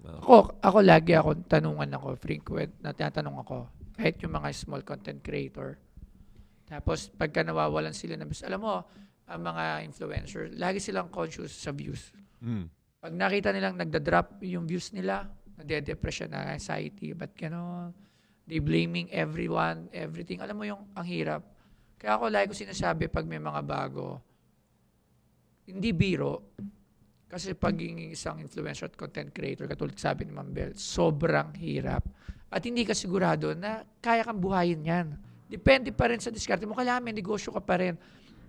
Ako, ako lagi ako tanungan ako, frequent na tinatanong ako. Kahit yung mga small content creator. Tapos, pagka nawawalan sila ng views, alam mo, ang mga influencer, lagi silang conscious sa views. Mm. Pag nakita nilang nagda-drop yung views nila, nade-depression na anxiety, ba't gano'n? They blaming everyone, everything. Alam mo yung ang hirap. Kaya ako lagi ko sinasabi pag may mga bago, hindi biro, kasi pagiging isang influencer at content creator, katulad sabi ni Ma'am Bel, sobrang hirap. At hindi ka sigurado na kaya kang buhayin yan. Depende pa rin sa diskarte mo. Kailangan may negosyo ka pa rin.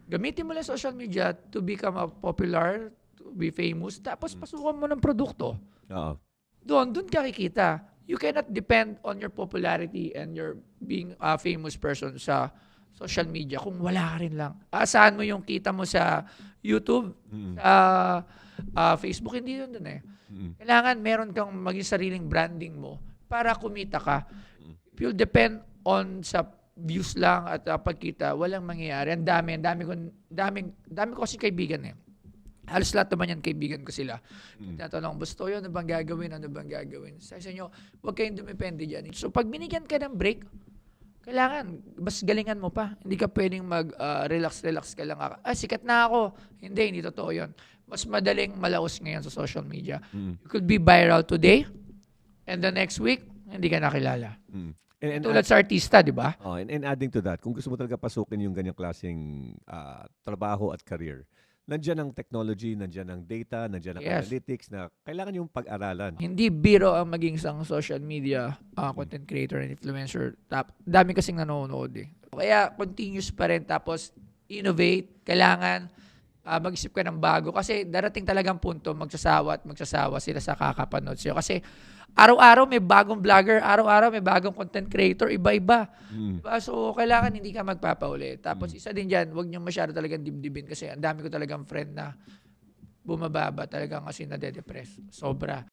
Gamitin mo lang social media to become a popular, to be famous, tapos pasukan mo ng produkto. Oo. Doon, doon ka kikita. You cannot depend on your popularity and your being a famous person sa social media kung wala ka rin lang. Asahan mo yung kita mo sa YouTube, sa ah, Facebook, hindi yun dun eh. Kailangan meron kang maging sariling branding mo para kumita ka. If you'll depend on sa views lang at uh, pagkita, walang mangyayari. Ang dami, ang dami ko, dami, dami ko kasi kaibigan eh. Halos lahat naman yan kaibigan ko sila. Mm. Tinatanong, gusto yun, ano bang gagawin, ano bang gagawin? Sabi sa inyo, huwag kayong dumepende dyan. So pag binigyan ka ng break, kailangan, mas galingan mo pa. Hindi ka pwedeng mag-relax-relax ka lang. Ah, sikat na ako. Hindi, hindi totoo yun. Mas madaling malaos ngayon sa social media. Mm. You could be viral today, and the next week, hindi ka nakilala. Mm. And, and, Tulad sa artista, di ba? oh, and, and adding to that, kung gusto mo talaga pasukin yung ganyang klaseng ah, trabaho at career, nandiyan ang technology, nandiyan ang data, nandiyan ang Yes. analytics na kailangan yung pag-aralan. Hindi biro ang maging isang social media uh, content creator and influencer. Tap, dami kasing nanonood eh. Kaya continuous pa rin tapos innovate. Kailangan ah, mag-isip ka ng bago kasi darating talagang punto magsasawa at magsasawa sila sa kakapanood sa'yo. Kasi araw-araw may bagong vlogger, araw-araw may bagong content creator, iba-iba. Mm. Diba? So, kailangan hindi ka magpapauli. Tapos, isa din dyan, huwag niyo masyado talagang dibdibin kasi ang dami ko talagang friend na bumababa talagang kasi nade-depress. Sobra.